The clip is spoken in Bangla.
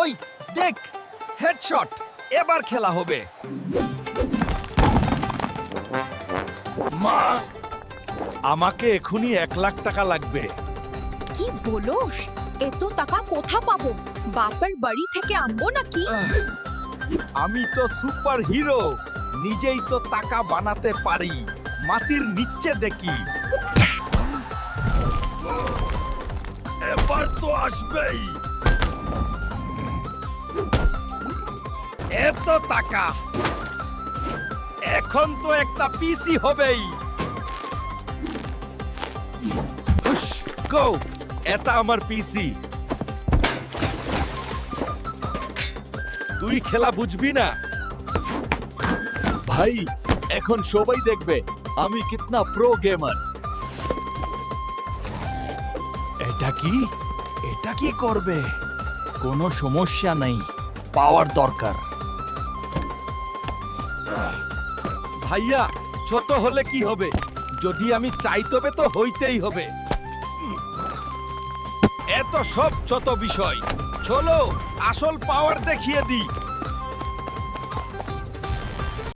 ওই দেখ হেডশট এবার খেলা হবে। মা আমাকে এখনই এক লাখ টাকা লাগবে। কি বলোস? এত টাকা কোথা পাবো? বাপের বাড়ি থেকে আনব নাকি? আমি তো সুপার হিরো নিজেই তো টাকা বানাতে পারি মাটির নিচে দেখি। এবার তো আসবেই। এত টাকা। এখন তো একটা পিসি হবেই। গো এটা আমার পিসি তুই খেলা বুঝবি না? ভাই এখন সবাই দেখবে আমি কিতনা প্রো গেমার এটা কি? এটা কি করবে? কোনো সমস্যা নেই। পাওয়ার দরকার। ভাইয়া, ছোট হলে কি হবে? যদি আমি চাই তবে তো হইতেই হবে। এত সব ছোট বিষয়। চলো, আসল পাওয়ার দেখিয়ে দিই।